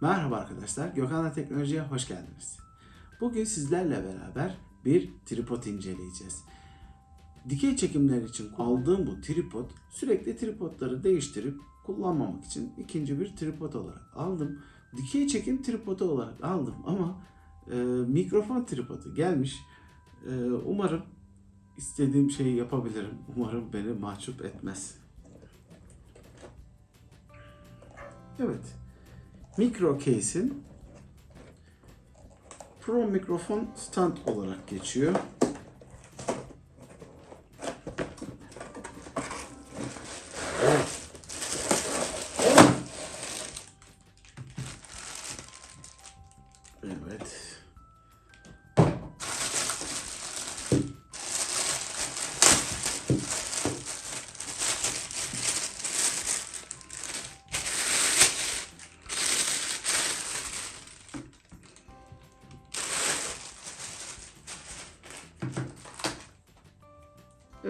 Merhaba arkadaşlar, Gökhan'la Teknoloji'ye hoş geldiniz. Bugün sizlerle beraber bir tripod inceleyeceğiz. Dikey çekimler için aldığım bu tripod sürekli tripodları değiştirip kullanmamak için ikinci bir tripod olarak aldım. Dikey çekim tripodu olarak aldım ama e, mikrofon tripodu gelmiş. E, umarım istediğim şeyi yapabilirim. Umarım beni mahcup etmez. Evet. Micro Case'in Pro mikrofon stand olarak geçiyor.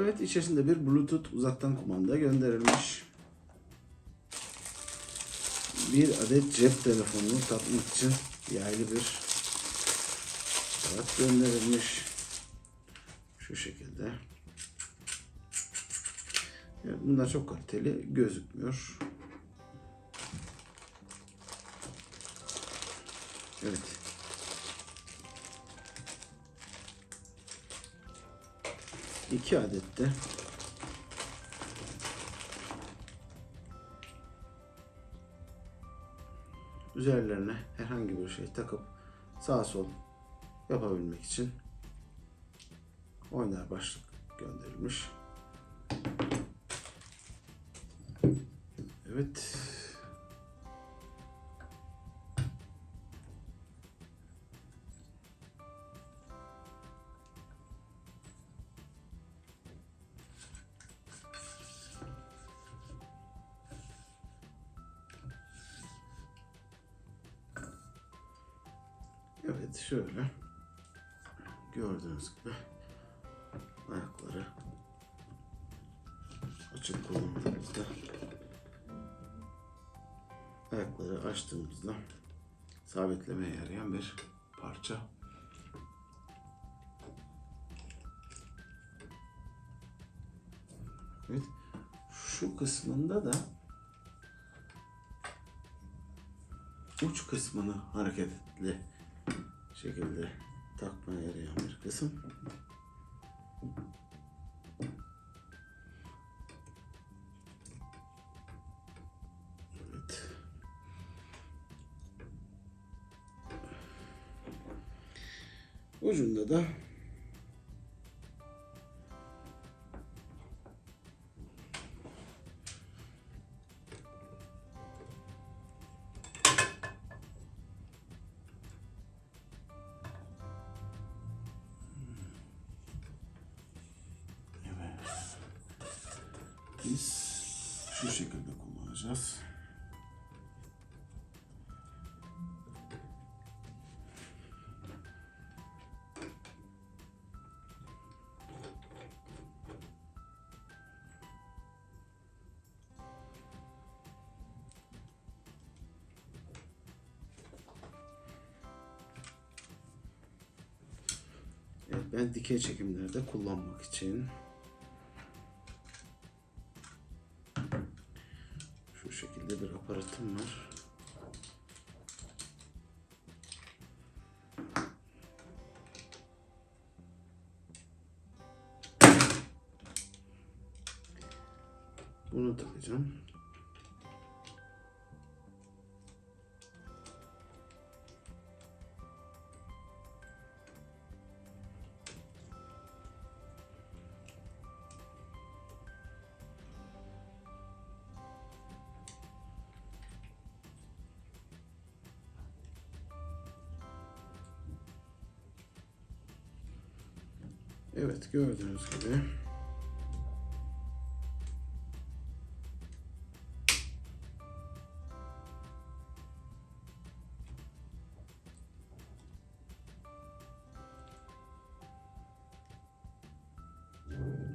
Evet içerisinde bir Bluetooth uzaktan kumanda gönderilmiş. Bir adet cep telefonunu takmak için yaylı bir aparat gönderilmiş. Şu şekilde. Evet, bunlar çok kaliteli gözükmüyor. Evet. İki adet de üzerlerine herhangi bir şey takıp sağ sol yapabilmek için oynar başlık gönderilmiş. Evet. Evet şöyle gördüğünüz gibi ayakları açık kullandığımızda ayakları açtığımızda sabitlemeye yarayan bir parça. Evet. Şu kısmında da uç kısmını hareketli şekilde takmaya yarayan bir kısım. Ucunda da Biz şu şekilde kullanacağız. Ben dikey çekimlerde kullanmak için şekilde bir aparatım var. Bunu takacağım. Evet gördüğünüz gibi.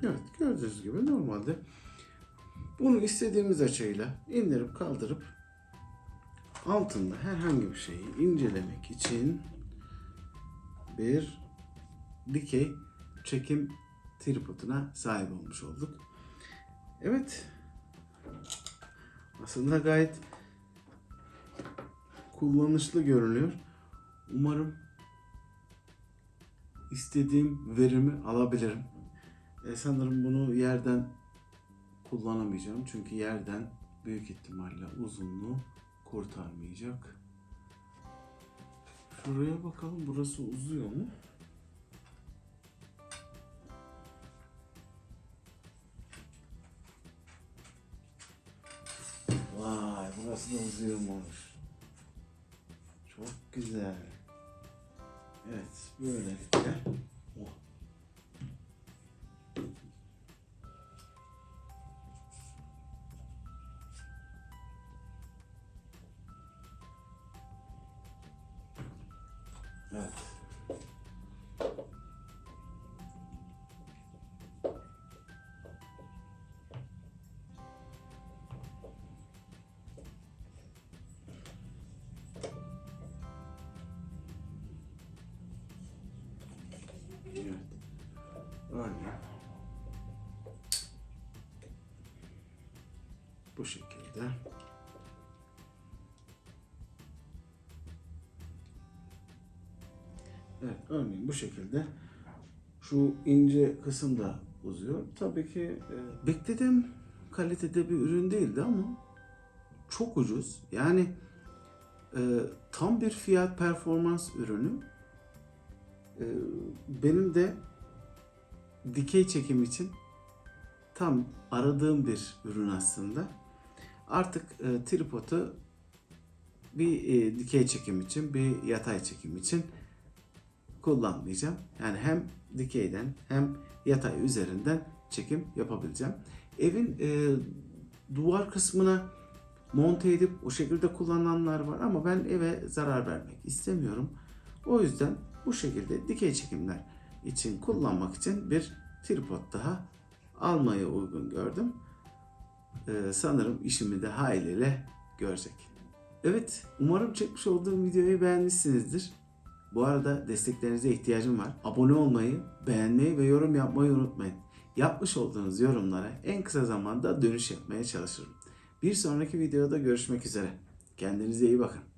Evet gördüğünüz gibi normalde bunu istediğimiz açıyla indirip kaldırıp altında herhangi bir şeyi incelemek için bir dikey çekim tripoduna sahip olmuş olduk. Evet. Aslında gayet kullanışlı görünüyor. Umarım istediğim verimi alabilirim. E, sanırım bunu yerden kullanamayacağım. Çünkü yerden büyük ihtimalle uzunluğu kurtarmayacak. Şuraya bakalım burası uzuyor mu? Vay burası da uzuyormuş. Çok güzel. Evet. Oh. Aynen. Bu şekilde. Evet, örneğin bu şekilde şu ince kısım da uzuyor. Tabii ki e, beklediğim kalitede bir ürün değildi ama çok ucuz. Yani e, tam bir fiyat performans ürünü. E, benim de dikey çekim için tam aradığım bir ürün aslında. Artık e, tripodu bir e, dikey çekim için, bir yatay çekim için kullanmayacağım. Yani hem dikeyden hem yatay üzerinden çekim yapabileceğim. Evin e, duvar kısmına monte edip o şekilde kullananlar var ama ben eve zarar vermek istemiyorum. O yüzden bu şekilde dikey çekimler için kullanmak için bir tripod daha almayı uygun gördüm. Ee, sanırım işimi de hayliyle görecek. Evet, umarım çekmiş olduğum videoyu beğenmişsinizdir. Bu arada desteklerinize ihtiyacım var. Abone olmayı, beğenmeyi ve yorum yapmayı unutmayın. Yapmış olduğunuz yorumlara en kısa zamanda dönüş yapmaya çalışırım. Bir sonraki videoda görüşmek üzere. Kendinize iyi bakın.